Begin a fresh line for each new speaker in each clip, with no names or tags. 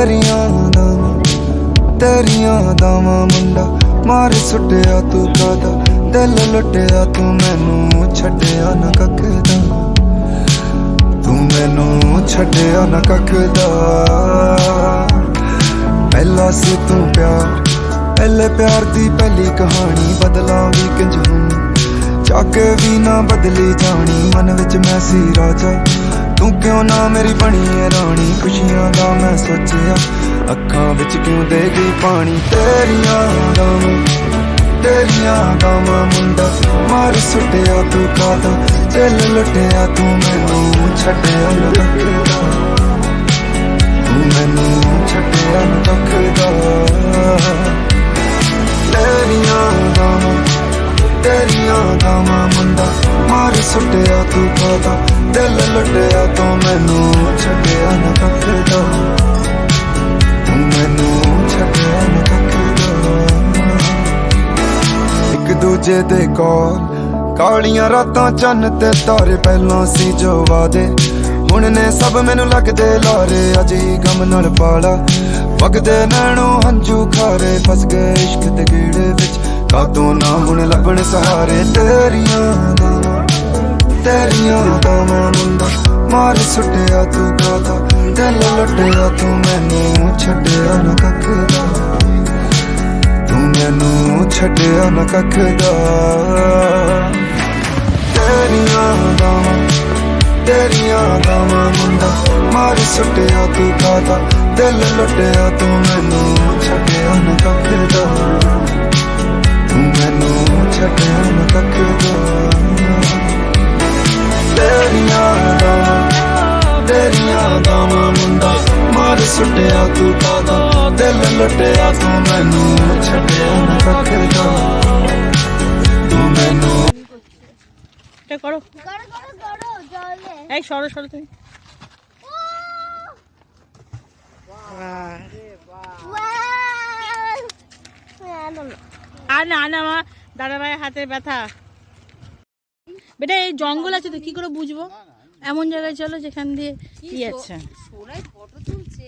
ਤੇਰੀਆਂ ਦਾਵਾਂ ਤੇਰੀਆਂ ਦਾਵਾਂ ਮੁੰਡਾ, ਮਾਰ ਸੁੱਟਿਆ ਤੂੰ ਕਾਦਾ ਦਿਲ ਲੁੱਟਿਆ ਤੂੰ ਮੈਨੂੰ, ਛੱਡਿਆ ਨਾ ਕੱਖ ਤੂੰ ਮੈਨੂੰ ਛੱਡਿਆ ਨਾ ਕੱਖ ਪਹਿਲਾ ਸੀ ਤੂੰ ਪਿਆਰ, ਪਹਿਲੇ ਪਿਆਰ ਦੀ ਪਹਿਲੀ ਕਹਾਣੀ ਬਦਲਾਂ ਵੀ ਕਿੰਜ ਹੁਣ ਚੱਕ ਵੀ ਨਾ ਬਦਲੀ ਜਾਣੀ, ਮਨ ਵਿੱਚ ਮੈਂ ਸੀ ਰਾਜਾ। ਤੂੰ ਕਿਉਂ ਨਾ ਮੇਰੀ ਬਣੀ ਏ ਰਾਣੀ? ਖੁਸ਼ੀਆਂ ਦਾ ਮੈਂ ਸੋਚਿਆ, ਅੱਖਾਂ ਵਿੱਚ ਕਿਉਂ ਦੇ ਗਈ ਪਾਣੀ? ਤੇਰੀਆਂ ਗਾਵਾਂ ਤੇਰੀਆਂ ਗਾਵਾਂ ਮੁੰਡਾ, ਮਾਰ ਸੁੱਟਿਆ ਤੂੰ ਕਾਦਾ ਦਿਲ ਲੁੱਟਿਆ ਤੂੰ ਮੈਨੂੰ, ਛੱਡਿਆ ਨਾ ਤੂੰ ਮੈਨੂੰ ਛੱਡਿਆ ਨਾ ਰੱਖਦਾ ਤੇਰੀਆਂ ਗਾਵਾਂ ਤੇਰੀਆਂ ਗਾਵਾਂ ਮੁੰਡਾ, ਮਾਰ ਸੁੱਟਿਆ ਤੂੰ ਕਾਦਾ ਲੁੱਟਿਆ ਤੂੰ ਮੈਨੂੰ, ਛੱਡਿਆ ਨਾ ਰੱਖਦਾ ਤੂੰ ਮੈਨੂੰ ਛੱਡਿਆ ਨਾ ਰੱਖਦਾ ਇੱਕ ਦੂਜੇ ਦੇ ਕੋਲ ਕਾਲੀਆਂ ਰਾਤਾਂ ਚੰਨ ਤੇ ਤਾਰੇ ਪਹਿਲਾਂ ਸੀ ਜੋ ਵਾਦੇ ਹੁਣ ਨੇ ਸਭ ਮੈਨੂੰ ਲੱਗਦੇ ਲਾਰੇ, ਅਜੇ ਗਮ ਨਾਲ ਪਾਲਾ। ਵਗਦੇ ਨੈਣੋਂ ਹੰਝੂ ਖਾਰੇ, ਫਸ ਗਏ ਇਸ਼ਕ ਦੇ ਗੀੜੇ ਵਿੱਚ। ਕਾਤੋਂ ਨਾ ਹੁਣ ਲੱਭਣ ਸਹਾਰੇ ਤੇਰੀਆਂ ਗਾਵਾਂ ਤੇਰੀਆਂ ਗਾਵਾਂ ਮੁੰਡਾ ਮਾਰ ਸੁੱਟਿਆ ਤੂੰ ਕਾਦਾ ਦਿਲ ਲੁੱਟਿਆ ਤੂੰ ਮੈਨੂੰ, ਛੱਡਿਆ ਨਾ ਕੱਖ ਦਾ ਤੂੰ ਮੈਨੂੰ, ਛੱਡਿਆ ਨਾ ਕੱਖ ਦਾ ਤੇਰੀਆਂ ਗਾਵਾਂ ਤੇਰੀਆਂ ਗਾਵਾਂ ਮੁੰਡਾ ਮਾਰ ਸੁੱਟਿਆ ਤੂੰ ਕਾਦਾ ਦਿਲ ਲੁੱਟਿਆ ਤੂੰ ਮੈਨੂੰ, ਛੱਡਿਆ ਨਾ ਕੱਖ ਦਾ ਤੂੰ ਮੈਨੂੰ, ਛੱਡਿਆ ਨਾ ਕੱਖ ਦਾ ਲੁੱਟਿਆ ਤੂੰ ਮੈਨੂੰ ਛੱਡਿਆ ਨਾ ਕੱਖ ਦਾ ਤੂੰ ਮੈਨੂੰ
এটা করো
গড় গড় গড় জলে
এই সরো সরো তুমি আর না না আমার দাদা ভাইয়ের হাতের ব্যথা বেটা এই জঙ্গল আছে তো কি করে বুঝবো এমন জায়গায় চলো যেখান দিয়ে কি আছে
সোনায় ফটো তুলছে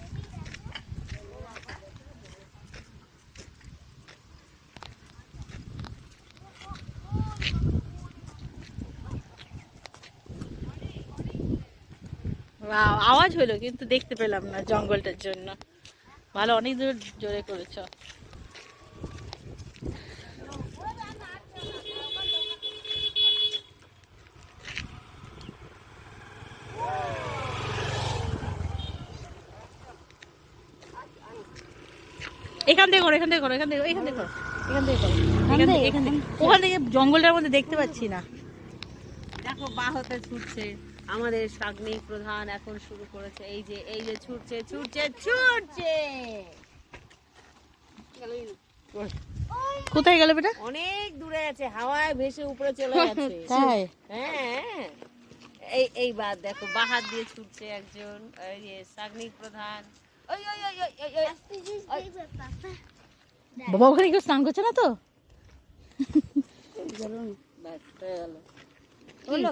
আওয়াজ হলো কিন্তু দেখতে পেলাম না জঙ্গলটার জন্য। ভালো অনেক দূর জোরে করেছ। এখান থেকে করো এখান থেকে করো এখান থেকে এখান থেকে করো এখান থেকে করো এখান থেকে এখান থেকে। ওখান থেকে জঙ্গলটার মধ্যে দেখতে পাচ্ছি না।
দেখো বাহতে ছুটছে। আমাদের সাগ্নিক প্রধান এখন শুরু করেছে। এই যে এই যে ছুটছে ছুটছে ছুটছে!
কোথায় গেল বেটা?
অনেক দূরে আছে হাওয়ায় ভেসে উপরে চলে যাচ্ছে। হ্যাঁ। এই এই বাদ দেখো বাহার দিয়ে ছুটছে একজন এই যে সাগ্নিক প্রধান। ওই ওই ওই ওই
বাবা ওখানে কেউ স্নান করছে না তো?
হয়ে গেল।